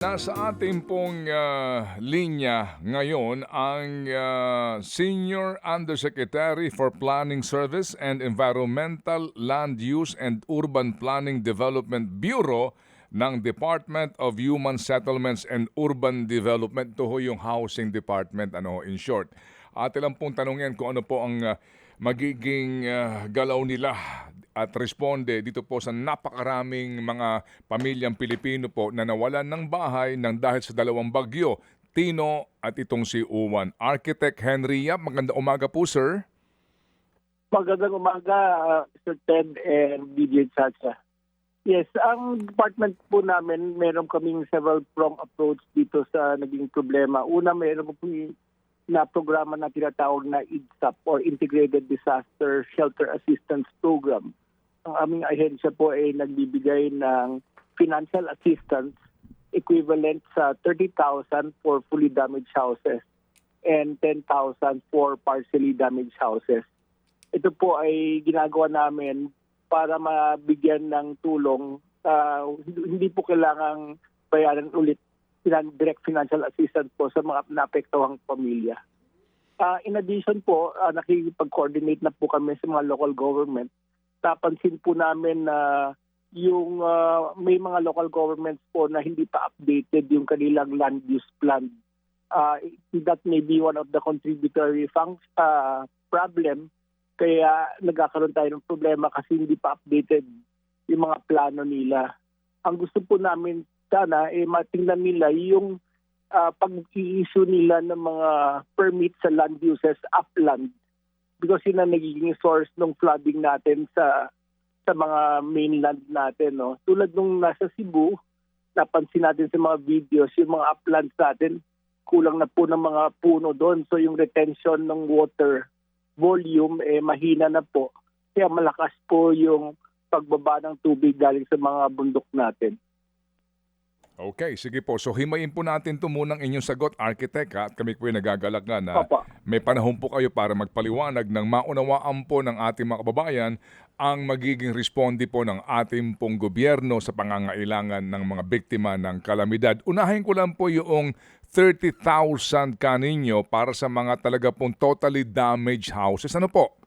Nasa ating pong ah, linya ngayon ang ah, Senior Undersecretary for Planning Service and Environmental Land Use and Urban Planning Development Bureau ng Department of Human Settlements and Urban Development. Ito ho yung Housing Department, ano in short. Atin lang pong tanungin kung ano po ang ah, magiging ah, galaw nila at responde dito po sa napakaraming mga pamilyang Pilipino po na nawalan ng bahay ng dahil sa dalawang bagyo, Tino at itong si Uwan. Architect Henry Yap, maganda umaga po sir. Magandang umaga, uh, Sir Ted and DJ Chacha. Yes, ang department po namin, meron kaming several prong approach dito sa naging problema. Una, meron po na programa na tinatawag na IDSAP or Integrated Disaster Shelter Assistance Program. Ang aming ahensya po ay nagbibigay ng financial assistance equivalent sa 30,000 for fully damaged houses and 10,000 for partially damaged houses. Ito po ay ginagawa namin para mabigyan ng tulong. ah, hindi- po kailangang bayaran ulit direct financial assistance po sa mga naapektuhang pamilya. Ah, in addition po, uh, nakikipag-coordinate na po kami sa mga local government. Napansin po namin na yung ah, may mga local governments po na hindi pa updated yung kanilang land use plan. Ah, that may be one of the contributory func- ah, problem kaya nagkakaroon tayo ng problema kasi hindi pa updated yung mga plano nila. Ang gusto po namin sana eh matingnan nila yung ah, pag-i-issue nila ng mga permit sa land uses upland because yun ang nagiging source ng flooding natin sa sa mga mainland natin. No? Tulad nung nasa Cebu, napansin natin sa mga videos, yung mga uplands natin, kulang na po ng mga puno doon. So yung retention ng water volume, eh, mahina na po. Kaya malakas po yung pagbaba ng tubig galing sa mga bundok natin. Okay, sige po. So himayin po natin ito munang inyong sagot, Architect, ha? at kami po ay nagagalak nga na Opo. may panahon po kayo para magpaliwanag ng maunawaan po ng ating mga kababayan ang magiging responde po ng ating pong gobyerno sa pangangailangan ng mga biktima ng kalamidad. Unahin ko lang po yung 30,000 kaninyo para sa mga talaga pong totally damaged houses. Ano po?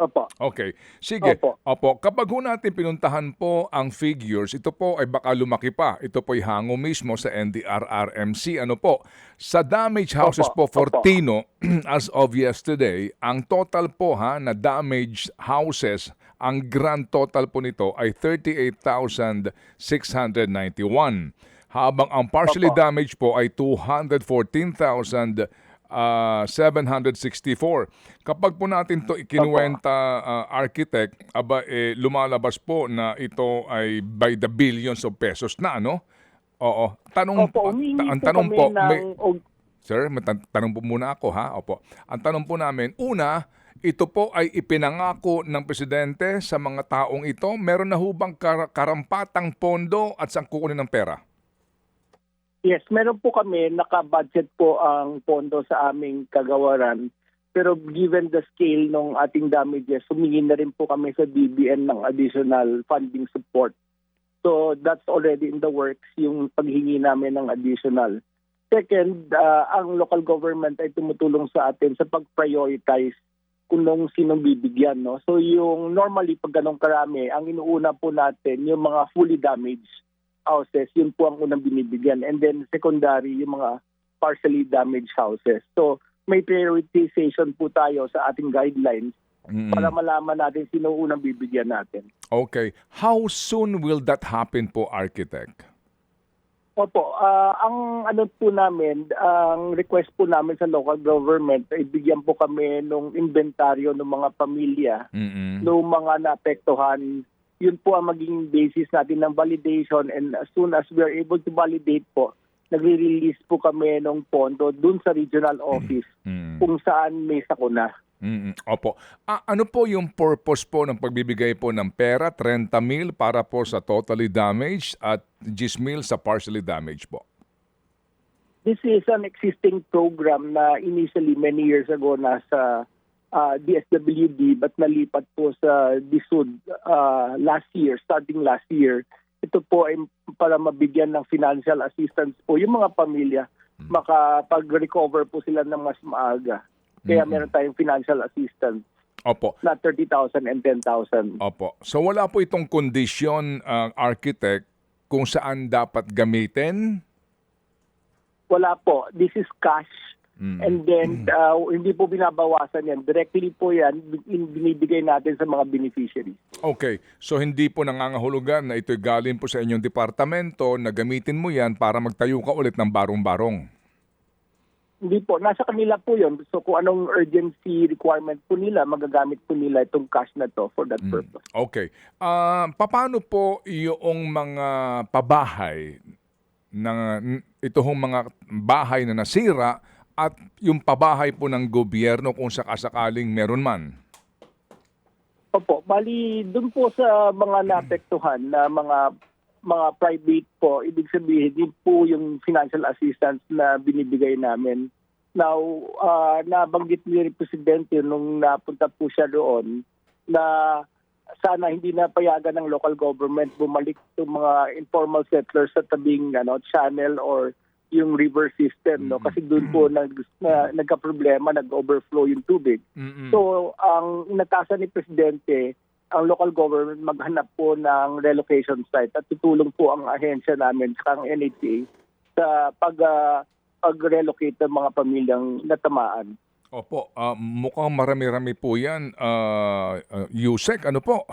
Opo. Okay. Sige. Opo. Opo. Kapag ho natin pinuntahan po ang figures, ito po ay baka lumaki pa. Ito po ay hango mismo sa NDRRMC. Ano po? Sa damaged houses Opo. po for Opo. Tino, as of yesterday, ang total po ha na damaged houses, ang grand total po nito ay 38,691. Habang ang partially Opo. damaged po ay 214,000 ah, 764. Kapag po natin to ikinuwenta ah, architect, aba eh, lumalabas po na ito ay by the billions of pesos na ano? Oo. Tanong Opo, umihingi ang tanong po, ng... may, Sir, tanong po muna ako ha. Opo. Ang tanong po namin, una, ito po ay ipinangako ng presidente sa mga taong ito. Meron na hubang kar- karampatang pondo at saan kukunin ng pera? Yes, meron po kami, naka-budget po ang pondo sa aming kagawaran. Pero given the scale ng ating damages, humingi na rin po kami sa DBN ng additional funding support. So that's already in the works, yung paghingi namin ng additional. Second, ah, ang local government ay tumutulong sa atin sa pag-prioritize kung nung sinong bibigyan. No? So yung normally pag ganong karami, ang inuuna po natin yung mga fully damaged houses, yun po ang unang binibigyan. And then secondary, yung mga partially damaged houses. So may prioritization po tayo sa ating guidelines Mm. para malaman natin sino unang bibigyan natin. Okay. How soon will that happen po, architect? Opo, ah, ang ano po namin, ang request po namin sa local government ay bigyan po kami ng inventaryo ng mga pamilya Mm-mm. ng mga naapektuhan. Yun po ang maging basis natin ng validation and as soon as we are able to validate po, nagre-release po kami ng pondo dun sa regional office Mm. kung saan may sakuna. Mm, opo. Ah, ano po yung purpose po ng pagbibigay po ng pera? 30 mil para po sa totally damaged at 10 mil sa partially damaged po. This is an existing program na initially many years ago nasa uh, DSWD but nalipat po sa DSUD uh, last year, starting last year. ito po ay para mabigyan ng financial assistance po yung mga pamilya makapag-recover po sila ng mas maaga. Kaya Mm-mm. meron tayong financial assistance Opo. na 30,000 and 10,000. Opo. So wala po itong kondisyon, uh, architect, kung saan dapat gamitin? Wala po. This is cash. Mm. And then, uh, hindi po binabawasan yan. Directly po yan, bin- binibigay natin sa mga beneficiaries. Okay. So hindi po nangangahulugan na ito'y galing po sa inyong departamento na gamitin mo yan para magtayo ka ulit ng barong-barong. Hindi po. Nasa kanila po yun. So kung anong urgency requirement po nila, magagamit po nila itong cash na to for that purpose. Okay. Ah, paano po yung mga pabahay na ito hong mga bahay na nasira at yung pabahay po ng gobyerno kung sakasakaling meron man? Opo, bali doon po sa mga naapektuhan na mga mga private po, ibig sabihin din po yung financial assistance na binibigay namin. Now, ah, nabanggit ni Presidente nung napunta po siya doon na sana hindi na payagan ng local government bumalik itong mga informal settlers sa tabing ano, channel or yung river system no kasi doon po nag, na, nagka-problema nag-overflow yung tubig Mm-mm. So, ang inatasan ni Presidente, ang local government maghanap po ng relocation site at tutulong po ang ahensya namin sa ang NHA sa pag ah, pag-relocate ng mga pamilyang natamaan. Opo, ah, mukhang marami-rami po yan. Uh, Yusek, ano po?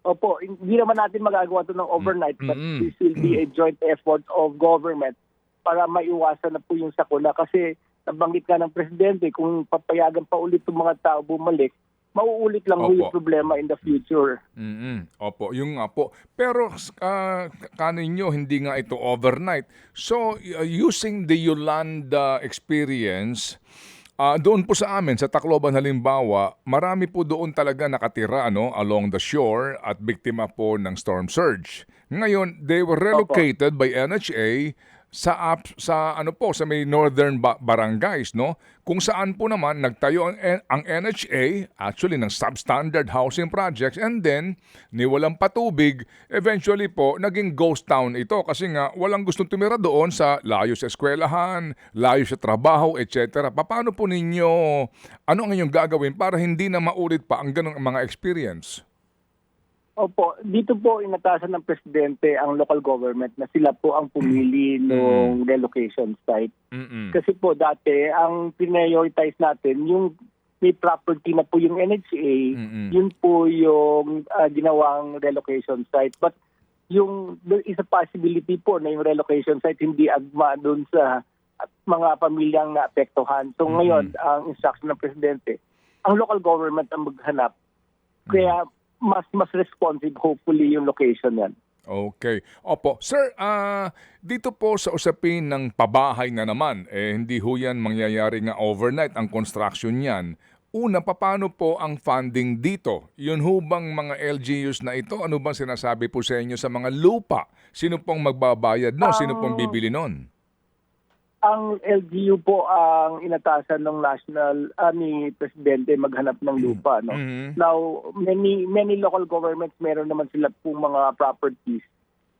Opo, hindi naman natin magagawa ito ng overnight but Mm-mm. this will be a joint effort of government para maiwasan na po yung sakuna kasi nabanggit nga ng Presidente kung papayagan pa ulit yung mga tao bumalik, mauulit lang po Opo. yung problema in the future. mm Opo, yung nga po. Pero uh, kanin nyo, hindi nga ito overnight. So, uh, using the Yolanda experience, ah, doon po sa amin, sa Tacloban halimbawa, marami po doon talaga nakatira ano, along the shore at biktima po ng storm surge. Ngayon, they were relocated by NHA sa up, sa ano po sa may northern ba- barangays no? Kung saan po naman nagtayo ang, ang NHA actually ng substandard housing projects and then ni walang patubig eventually po naging ghost town ito. Kasi nga walang gustong tumira doon sa layo sa eskwelahan layo sa trabaho etc paano po ninyo ano ang inyong gagawin para hindi na maulit pa ang ganong mga experience Opo, dito po inatasan ng presidente ang local government na sila po ang pumili ng relocation site. mm Kasi po dati ang prioritize natin yung may property na po yung NHA, Mm-mm. yun po yung ah, ginawang relocation site. But yung there is a possibility po na yung relocation site hindi agma doon sa mga pamilyang naapektuhan. So ngayon, ang instruction ng presidente, ang local government ang maghanap. Kaya mas mas responsive hopefully yung location yan. Okay. Opo. Sir, ah dito po sa usapin ng pabahay na naman, eh, hindi ho yan mangyayari nga overnight ang construction niyan. Una, paano po ang funding dito? Yun ho bang mga LGUs na ito? Ano bang sinasabi po sa inyo sa mga lupa? Sino pong magbabayad no? Sino pong Ang- bibili nun? Ang LGU po ang inatasan ng national ah, ni presidente maghanap ng lupa no. Mhm. Now many many local governments meron naman sila pong mga properties.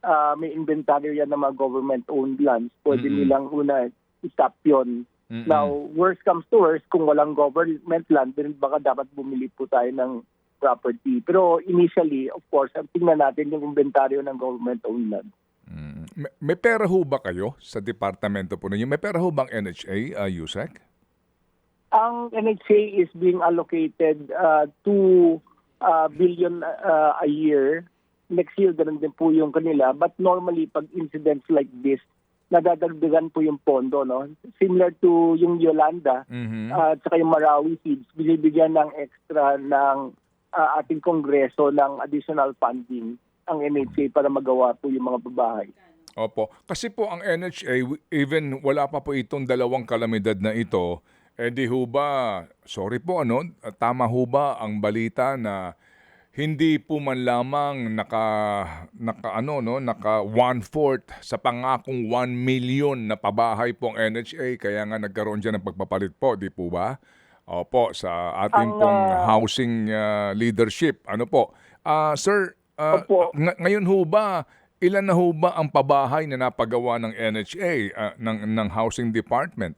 Ah, may inventory yan ng mga government owned lands. Pwede Mhm. nilang una i-stop yun. Mm-mm. Now worst comes to worst kung walang government land then baka dapat bumili po tayo ng property. Pero initially of course tingnan natin yung inventaryo ng government owned land. Mm. May, may pera ho ba kayo sa departamento po ninyo? May pera ho bang NHA, uh, USEC? ang NHA is being allocated uh, 2 uh, billion uh, a year. Next year, ganun din po yung kanila. But normally, pag incidents like this, nadadagdagan po yung pondo. No? Similar to yung Yolanda Mhm. uh, at saka yung Marawi Seeds, binibigyan ng extra ng uh, ating kongreso ng additional funding ang NHA para magawa po yung mga babahay. Opo. Kasi po ang NHA, even wala pa po itong dalawang kalamidad na ito, eh di ho ba, sorry po ano, tama ho ba ang balita na hindi po man lamang naka, naka ano no, naka one-fourth sa pangakong 1 million na pabahay po ang NHA, kaya nga nagkaroon dyan ng pagpapalit po, di po ba? Opo, sa ating Ang, pong ah, housing ah, leadership. Ano po? Ah, sir, ah, Opo. ng- ngayon ho ba, ilan na ho ba ang pabahay na napagawa ng NHA, ah, ng, ng Housing Department?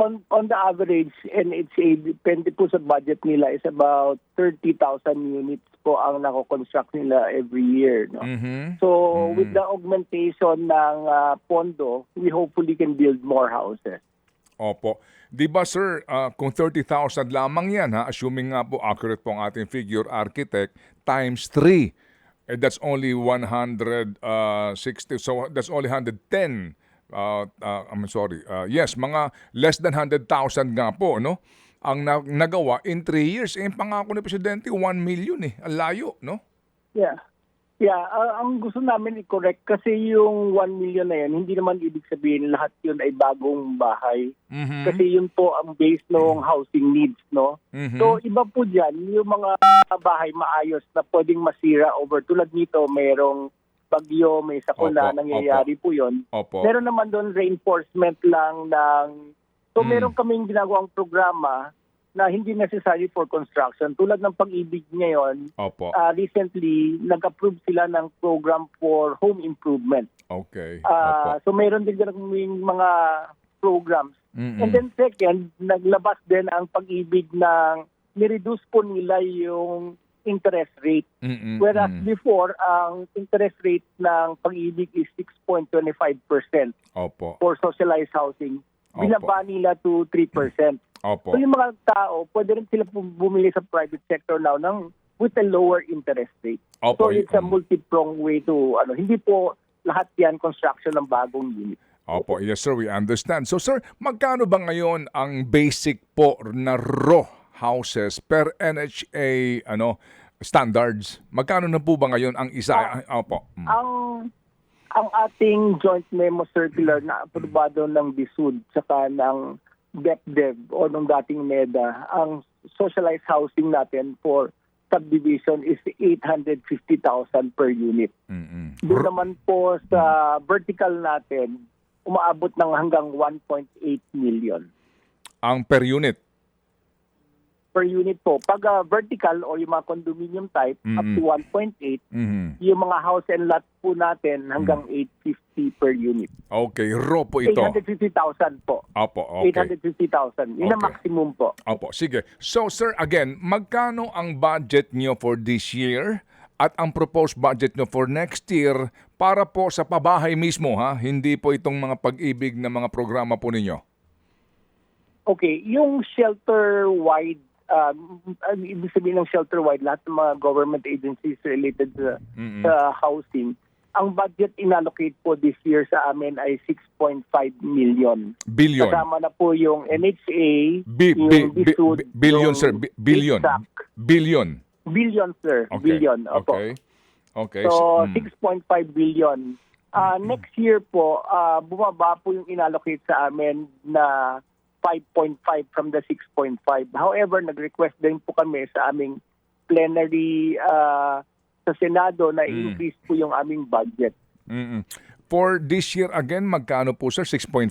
On, on the average, NHA, depende po sa budget nila, is about 30,000 units po ang nako-construct nila every year. No? Mhm. So with the augmentation ng ah, pondo, we hopefully can build more houses. Opo. Di ba sir, ah, kung 30,000 lamang yan, ha, assuming nga po accurate po ang ating figure architect, times 3, eh, that's only 160, so that's only 110. Uh, uh, I'm sorry, uh, yes, mga less than 100,000 nga po, no? Ang na- nagawa in 3 years, eh, ang pangako ni Presidente, 1 million eh. Ang layo, no? Yeah. Yeah, ah, ang gusto namin i-correct kasi yung 1 million na yan, hindi naman ibig sabihin lahat yun ay bagong bahay. Mhm. Kasi yun po ang base ng housing needs, no? Mhm. So iba po dyan, yung mga bahay maayos na pwedeng masira over. Tulad nito, mayroong bagyo, may sakuna, Opo, nangyayari po yun. Opo. Meron naman doon reinforcement lang ng... So Mm. meron kaming ginagawang programa na hindi necessary for construction. Tulad ng pag-ibig ngayon, Opo. uh, recently, nag-approve sila ng program for home improvement. Okay. Uh, Opo. so meron din kaming mga programs Mhm. And then second, naglabas din ang pag-ibig ng nireduce po nila yung interest rate. Mhm, Whereas before, ang interest rate ng pag-ibig is 6.25% Opo. for socialized housing. Binaba nila to 3%. Opo. So yung mga tao, pwede rin sila bumili sa private sector now ng with a lower interest rate. Opo. So it's a Mm. multi-pronged way to, ano, hindi po lahat yan construction ng bagong unit. Opo, yes sir, we understand. So sir, magkano ba ngayon ang basic po na raw houses per NHA ano standards? Magkano na po ba ngayon ang isa? Ah, Opo. Mm. ang ang ating joint memo circular na aprobado ng DSUD saka ng DepDev o ng dating MEDA, ang socialized housing natin for subdivision is 850,000 per unit. Mm-mm. Doon naman po sa vertical natin, umaabot ng hanggang 1.8 million Ang per unit. Per unit po. Pag ah, vertical o yung mga condominium type, up to 1.8, Mhm. yung mga house and lot po natin hanggang 850 per unit. Okay, raw po ito. 850,000 po. Opo, okay. 850,000. Yun ang Okay. maximum po. Opo, sige. So sir, again, magkano ang budget nyo for this year at ang proposed budget nyo for next year para po sa pabahay mismo ha? Hindi po itong mga pag-ibig na mga programa po ninyo. Okay, yung shelter-wide, ang ibig sabihin ng shelter-wide, lahat ng mga government agencies related sa, sa housing, ang budget inallocate po this year sa amin ay 6.5 million. Billion. Kasama na po yung NHA, Bi- yung bi- bi- DSUD, bi- billion, yung sir. Bi- billion. DSAC. Billion. Billion, sir. Okay. Billion. Opo. Okay. Okay. So, Mm. 6.5 billion. Ah, Next year po, ah, bumaba po yung inallocate sa amin na 5.5 from the 6.5. However, nag-request din po kami sa aming plenary ah, sa Senado na Mm. increase po yung aming budget. Mm-mm. For this year again, magkano po sir? 6.5?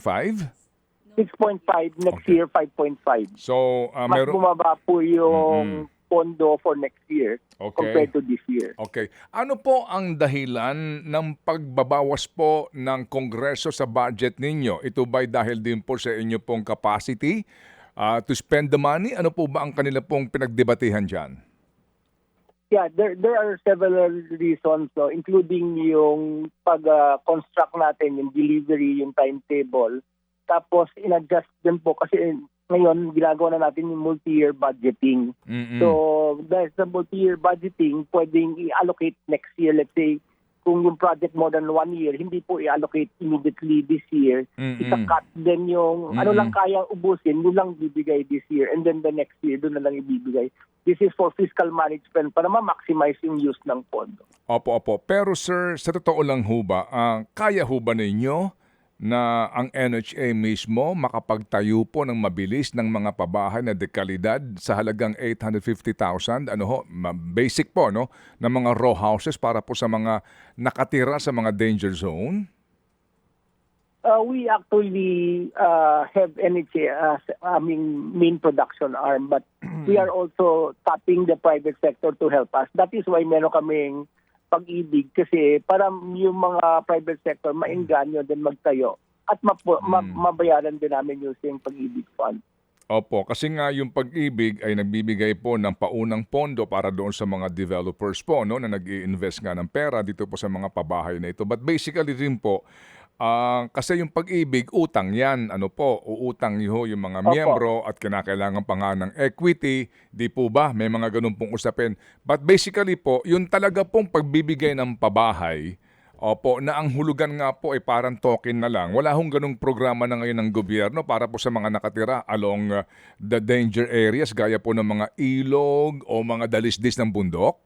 6.5, next Okay. year 5.5. So, uh, Mas meron... bumaba po yung pondo for next year Okay. compared to this year. Okay. Ano po ang dahilan ng pagbabawas po ng Kongreso sa budget ninyo? Ito ba'y dahil din po sa inyo pong capacity uh, to spend the money? Ano po ba ang kanila pong pinagdebatehan dyan? Yeah, there there are several reasons, no, including yung pag-construct natin, yung delivery, yung timetable. Tapos in-adjust din po kasi ngayon ginagawa na natin yung multi-year budgeting. Mm-mm. So dahil sa multi-year budgeting, pwedeng i-allocate next year. Let's say kung yung project more than one year, hindi po i-allocate immediately this year. Mm-mm. Isa-cut din yung ano Mm-mm. lang kaya ubusin, yun lang bibigay this year. And then the next year, doon na lang ibibigay. This is for fiscal management para ma-maximize yung use ng pondo. Opo, opo. Pero sir, sa totoo lang ho ba, ah, kaya ho ba ninyo na ang NHA mismo makapagtayo po ng mabilis ng mga pabahay na dekalidad sa halagang 850,000, ano ho, basic po, no, na mga row houses para po sa mga nakatira sa mga danger zone? Uh, we actually uh, have NHA as aming main production arm, but we are also tapping the private sector to help us. That is why meron kaming pag-ibig kasi para yung mga private sector maengganyo din magtayo at mapo, ma- Mm. mabayaran din namin using pag-ibig fund. Opo, kasi nga yung pag-ibig ay nagbibigay po ng paunang pondo para doon sa mga developers po no, na nag invest nga ng pera dito po sa mga pabahay na ito. But basically rin po, ah, kasi yung pag-ibig, utang yan. Ano po, uutang niyo yung mga Opo. miyembro at kinakailangan pa nga ng equity. Di po ba? May mga ganun pong usapin. But basically po, yung talaga pong pagbibigay ng pabahay, Opo, na ang hulugan nga po ay parang token na lang. Wala hong ganung programa na ngayon ng gobyerno para po sa mga nakatira along uh, the danger areas gaya po ng mga ilog o mga dalisdis ng bundok.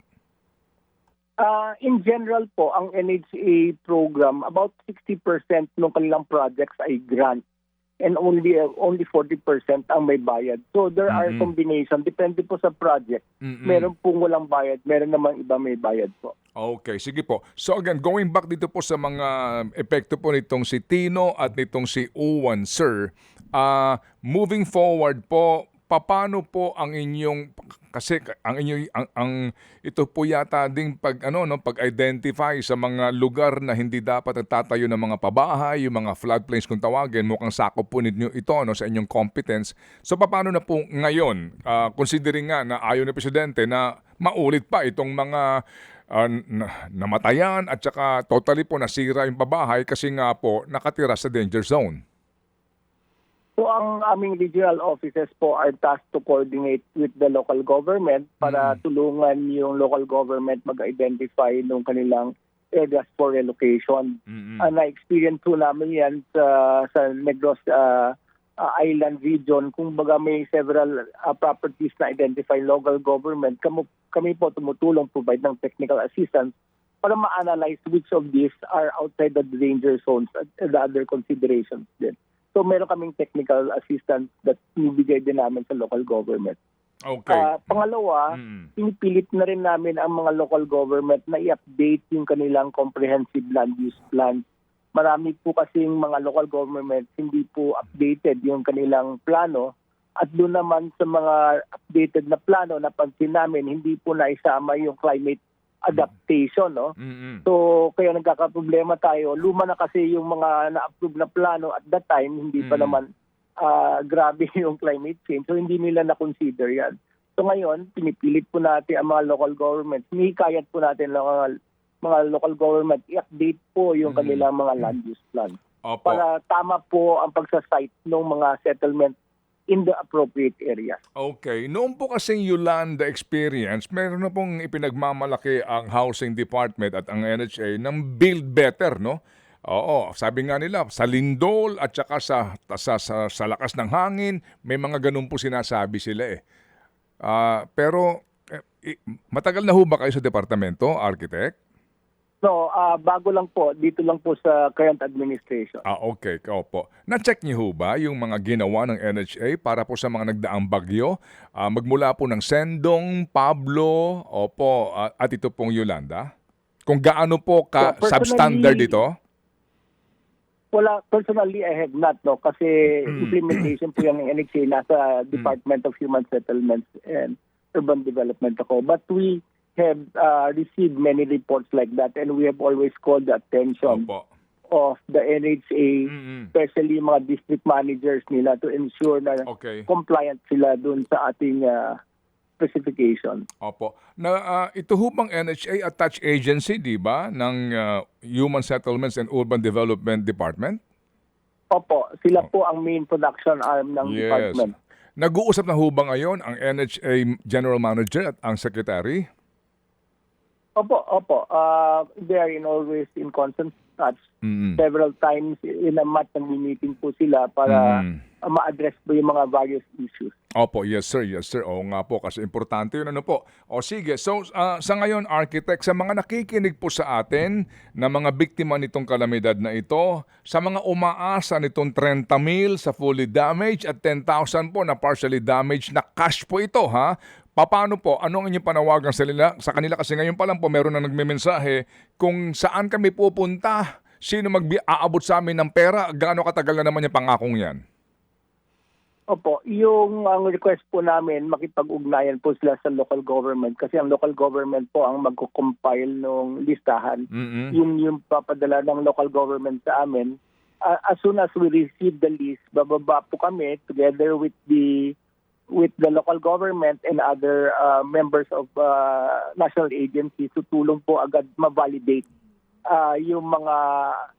Uh, in general po, ang NHA program, about 60% ng kanilang projects ay grant and only uh, only 40% ang may bayad. So there are Mhm. combination, depende po sa project. Mm-mm. Meron pong walang bayad, meron namang iba may bayad po. Okay, sige po. So again, going back dito po sa mga epekto po nitong si Tino at nitong si Uwan, sir, ah, moving forward po, paano po ang inyong kasi ang inyong ang, ang ito po yata ding pag ano no pag-identify sa mga lugar na hindi dapat nagtatayo ng mga pabahay, yung mga floodplains kung tawagin, mukhang sakop po ninyo ito no sa inyong competence. So paano na po ngayon, ah, considering nga na ayaw ng presidente na maulit pa itong mga na- namatayan at saka totally po nasira yung pabahay kasi nga po nakatira sa danger zone. So ang aming regional offices po are tasked to coordinate with the local government para tulungan yung local government mag-identify ng kanilang areas for relocation. Mm-mm. Ah, na-experience po namin yan sa, sa Negros ah, Island region. Kung baga may several ah, properties na identify local government, kami, kami po tumutulong provide ng technical assistance para ma-analyze which of these are outside the danger zones at the other considerations din. So meron kaming technical assistance that nibigay din namin sa local government. Okay. Ah, pangalawa, Mm. pinipilit na rin namin ang mga local government na i-update yung kanilang comprehensive land use plans. Marami po kasing mga local government hindi po updated yung kanilang plano at doon naman sa mga updated na plano napansin namin hindi po naisama yung climate adaptation no Mm-mm. so kaya nagkakaproblema tayo luma na kasi yung mga na-approve na plano at that time hindi pa Mm. naman ah, grabe yung climate change. So hindi nila na-consider yan. So ngayon, pinipilit po natin ang mga local governments. Hinihikayat po natin ang mga, mga local government i-update po yung Mm. kanilang mga land use plan Opo. para tama po ang pagsasite ng mga settlement in the appropriate areas. Okay. Noon po kasing Yolanda experience, meron na pong ipinagmamalaki ang Housing Department at ang NHA ng Build Better, no? Oo, sabi nga nila, sa lindol at saka sa, sa, sa, sa lakas ng hangin, may mga ganun po sinasabi sila eh. Ah, pero, eh, matagal na ho ba kayo sa departamento, architect? So, ah, bago lang po, dito lang po sa current administration. Ah, okay. Opo. Na-check niyo ho ba yung mga ginawa ng NHA para po sa mga nagdaang bagyo? Ah, magmula po ng Sendong, Pablo, opo, ah, at ito pong Yolanda? Kung gaano po ka So, substandard ito? Wala, personally, I have not, no? Kasi Mm. implementation po yung NHA nasa Department of Human Settlements and Urban Development ako. But we have uh, received many reports like that and we have always called the attention Opo. of the NHA, Mm-mm. especially mga district managers nila to ensure na Okay. compliant sila dun sa ating uh, specification. Opo. Na ah, ito ho bang NHA attached agency, di ba, ng ah, Human Settlements and Urban Development Department? Opo, sila po ang main production arm ng Yes. department. Nag-uusap na ho ba ngayon ang NHA General Manager at ang Secretary? Opo, opo. Uh, they are in always in constant touch. Mm. Several times in a month nag-meeting po sila para Mm. uh, ma-address po yung mga various issues. Opo, yes sir, yes sir. Oo nga po, kasi importante yun. Ano po? O sige, so ah, sa ngayon, architect, sa mga nakikinig po sa atin na mga biktima nitong kalamidad na ito, sa mga umaasa nitong 30 mil sa fully damaged at 10,000 po na partially damaged na cash po ito, ha? Paano po? Ano ang inyong panawagan sa, nila, sa kanila? Kasi ngayon pa lang po meron na nagmemensahe kung saan kami pupunta sino mag-aabot sa amin ng pera? Gaano katagal na naman yung pangakong yan? Opo, yung ang request po namin, makipag-ugnayan po sila sa local government kasi ang local government po ang magko-compile ng listahan. Mm-mm. Yun yung papadala ng local government sa amin. Uh, as soon as we receive the list, bababa po kami together with the with the local government and other uh, members of uh, national agencies tutulong po agad ma-validate uh, yung mga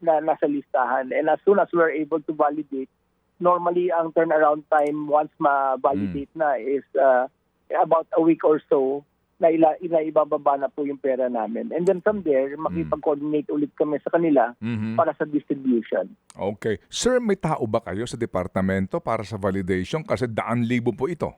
na, nasa listahan. And as soon as we're able to validate, normally ang turnaround time once ma-validate na is uh, about a week or so na ila, ila ibababa na po yung pera namin. And then from there, makipag-coordinate ulit kami sa kanila Mhm. para sa distribution. Okay. Sir, may tao ba kayo sa departamento para sa validation? Kasi daan libo po ito.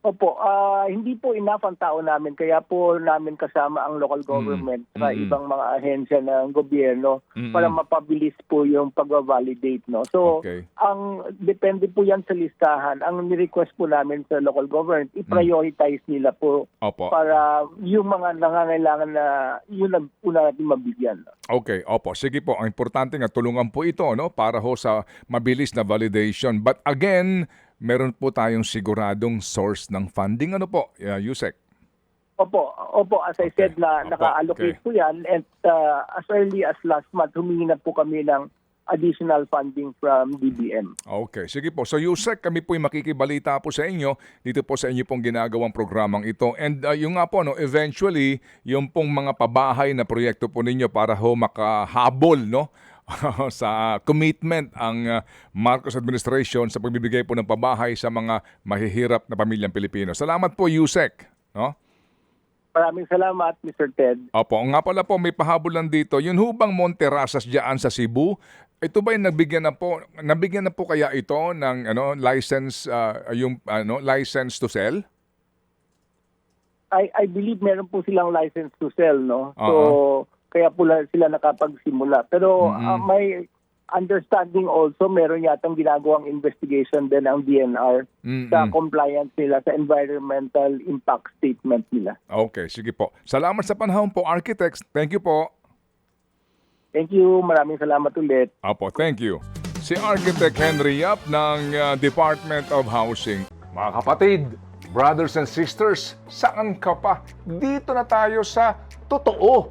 Opo, ah, hindi po enough ang tao namin kaya po namin kasama ang local government sa Mm. ibang mga ahensya ng gobyerno Mm-mm. para mapabilis po yung pag-validate. No? So, Okay. ang depende po yan sa listahan. Ang ni-request po namin sa local government, Mm. i-prioritize nila po Opo. para yung mga nangangailangan na yun ang una natin mabigyan. Okay, opo. Sige po, ang importante nga tulungan po ito no para ho sa mabilis na validation. But again, meron po tayong siguradong source ng funding. Ano po, uh, Yusek? Opo, opo, as I Okay. said na Opo, naka-allocate okay. po yan and uh, as early as last month, humingi na po kami ng additional funding from DBM. Okay, sige po. So Yusek, kami po'y makikibalita po sa inyo dito po sa inyo pong ginagawang programang ito. And uh, yung nga po, no, eventually, yung pong mga pabahay na proyekto po ninyo para ho makahabol, no? sa commitment ang uh, Marcos administration sa pagbibigay po ng pabahay sa mga mahihirap na pamilyang Pilipino. Salamat po, Yusek. No? Maraming salamat, Mr. Ted. Opo, nga pala po may pahabol lang dito. Yun hubang Monterrasas diyan sa Cebu, ito ba yung nabigyan na po nabigyan na po kaya ito ng ano license uh, yung ano license to sell? I, I believe meron po silang license to sell, no? So, Oo. Kaya po la- sila nakapagsimula. Pero Mhm. uh, may understanding also, meron yatang ginagawang investigation din ang DNR Mm-mm. sa compliance nila sa environmental impact statement nila. Okay, sige po. Salamat sa panahon po, architects. Thank you po. Thank you. Maraming salamat ulit. Apo, thank you. Si Architect Henry Yap ng uh, Department of Housing. Mga kapatid, brothers and sisters, saan ka pa? Dito na tayo sa totoo.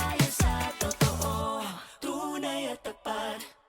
at the bar.